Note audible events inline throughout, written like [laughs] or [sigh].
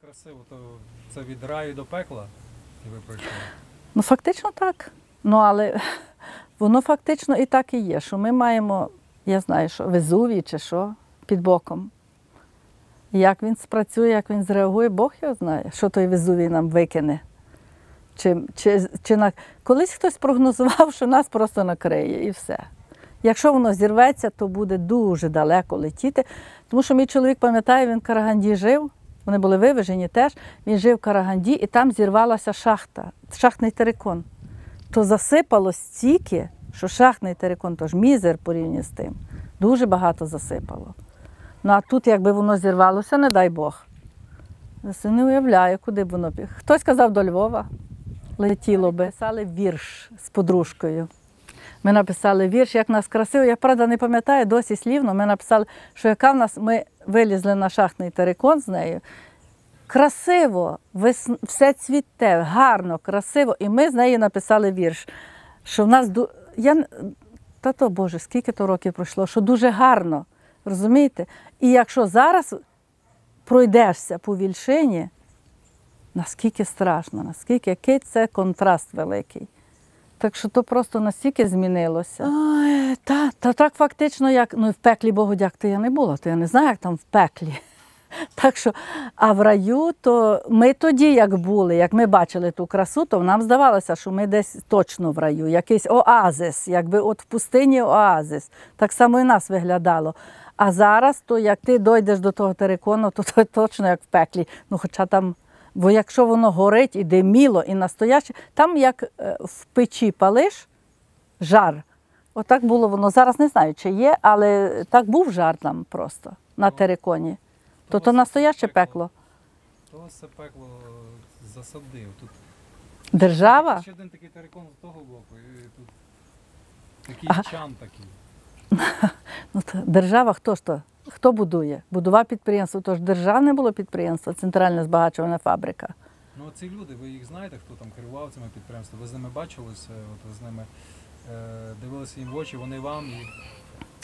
красиво, то це від раю до пекла, і ви пройшли. Ну, фактично так. Ну, але [laughs] воно фактично і так і є, що ми маємо, я знаю, що Везувій чи що, під боком. Як він спрацює, як він зреагує, Бог його знає, що той Везувій нам викине. Чи, чи, чи на... Колись хтось прогнозував, що нас просто накриє і все. Якщо воно зірветься, то буде дуже далеко летіти. Тому що мій чоловік пам'ятає, він в Караганді жив, вони були вивезені теж. Він жив в Караганді і там зірвалася шахта, шахтний терикон. То засипало стільки, що шахтний терикон, то ж мізер порівняно з тим. Дуже багато засипало. Ну а тут, якби воно зірвалося, не дай Бог. Я не уявляю, куди б воно. Хтось казав до Львова, летіло би. Писали вірш з подружкою. Ми написали вірш, як нас красиво. Я правда не пам'ятаю досі слівно. Ми написали, що яка в нас ми вилізли на шахтний терикон з нею. Красиво, все цвіте, гарно, красиво. І ми з нею написали вірш, що в нас я... та то Боже, скільки то років пройшло, що дуже гарно. Розумієте? І якщо зараз пройдешся по вільшині, наскільки страшно, наскільки який це контраст великий. Так що то просто настільки змінилося. Ой, та, та так фактично, як ну, в пеклі Богу дяк, то я не була, то я не знаю, як там в пеклі. [laughs] Так що, а в раю, то ми тоді, як були, як ми бачили ту красу, то нам здавалося, що ми десь точно в раю, якийсь оазис, якби от в пустині оазис. Так само і нас виглядало. А зараз, то як ти дойдеш до того терикону, то, то точно як в пеклі. Ну, хоча там, бо якщо воно горить і диміло, і настояще, там як е, в печі палиш жар. Отак було воно. Зараз не знаю, чи є, але так був жар там просто на териконі. То то настояще пекло. То це пекло засадив. Тут Держава? ще один такий терикон з того боку, і тут такий чан такий. [laughs] Ну, то держава хто ж то? Хто будує? Будував підприємство, то ж державне було підприємство, центральна збагачувальна фабрика. Ну ці люди, ви їх знаєте, хто там керував цими підприємствами? Ви з ними бачилися, от ви з ними е, дивилися їм в очі, вони вам і.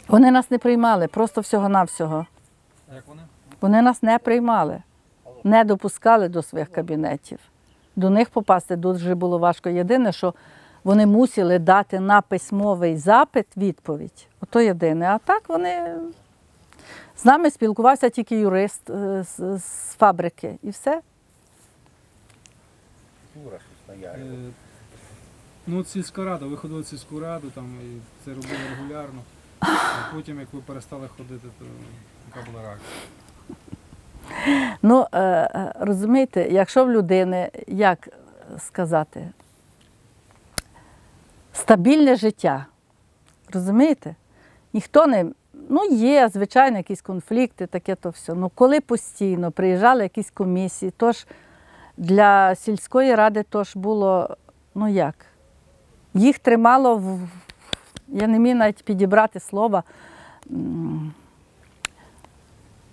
Вони нас не приймали, просто всього-навсього. А як вони? Вони нас не приймали, не допускали до своїх кабінетів. До них попасти дуже було важко. Єдине, що вони мусили дати на письмовий запит відповідь. Ото єдине. А так вони з нами спілкувався тільки юрист е, з, з фабрики і все. Тура, що стояє. Е, ну, сільська рада, ви ходили в сільську раду там, і це робили регулярно. А потім, як ви перестали ходити, то яка була реакція? Ну, е, розумієте, якщо в людини, як сказати, стабільне життя, розумієте? Ніхто не. Ну, є, звичайно, якісь конфлікти, таке то все. Ну, коли постійно приїжджали якісь комісії, то ж для сільської ради то ж було, ну як, їх тримало в. Я не міг навіть підібрати слова.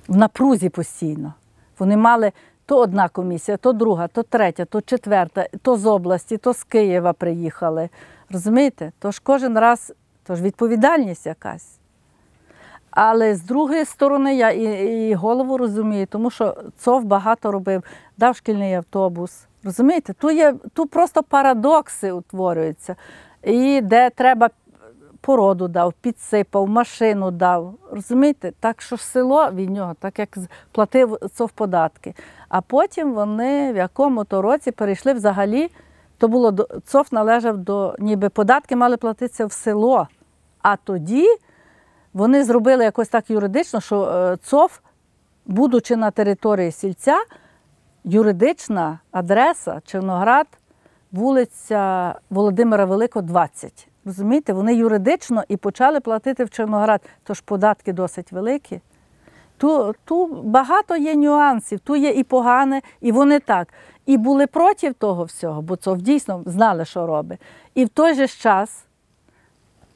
в напрузі постійно. Вони мали то одна комісія, то друга, то третя, то четверта, то з області, то з Києва приїхали. Розумієте? Тож кожен раз тож відповідальність якась. Але з другої сторони, я і, і голову розумію, тому що ЦОВ багато робив, дав шкільний автобус. Розумієте? Тут, є, тут просто парадокси утворюються. І де треба породу дав, підсипав, машину дав. Розумієте? Так що село від нього, так як платив ЦОВ податки. А потім вони в якому-то році перейшли взагалі, то було ЦОВ належав до, ніби податки мали платитися в село. А тоді вони зробили якось так юридично, що е, ЦОВ, будучи на території сільця, юридична адреса Черноград, вулиця Володимира Великого, 20. Розумієте, вони юридично і почали платити в Черноград, тож податки досить великі. Ту, ту багато є нюансів, ту є і погане, і вони так. І були проти того всього, бо це дійсно знали, що робить. І в той же час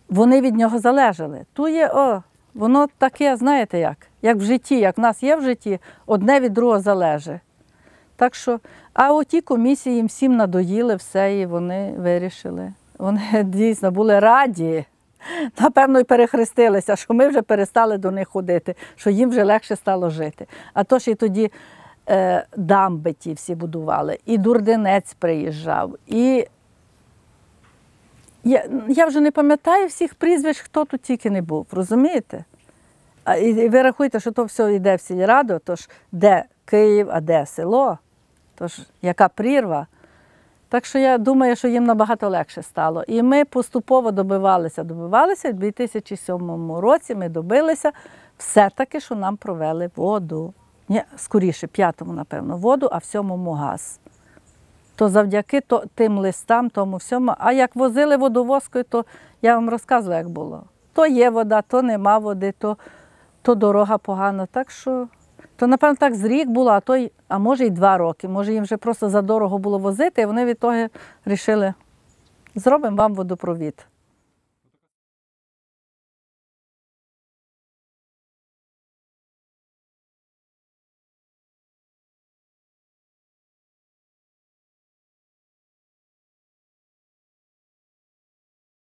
вони від нього залежали. Ту є, о, воно таке, знаєте як, як в житті, як в нас є в житті, одне від другого залежить. Так що, а оті комісії їм всім надоїли все, і вони вирішили. Вони [laughs] дійсно були раді. Напевно, і перехрестилися, що ми вже перестали до них ходити, що їм вже легше стало жити. А то ж і тоді е, дамби ті всі будували, і Дурденець приїжджав, і я, я вже не пам'ятаю всіх прізвищ, хто тут тільки не був, розумієте? А, і, і ви рахуєте, що то все йде в сільраду, тож де Київ, а де село, тож яка прірва. Так що я думаю, що їм набагато легше стало. І ми поступово добивалися, добивалися. У 2007 році ми добилися все-таки, що нам провели воду. Ні, скоріше, п'ятому, напевно, воду, а в сьомому газ. То завдяки то, тим листам, тому всьому. А як возили водовозкою, то я вам розказувала, як було. То є вода, то нема води, то, то дорога погана. Так що, то, напевно, так з рік було, а, то, й- а може й два роки. Може, їм вже просто задорого було возити, і вони від того вирішили, зробимо вам водопровід.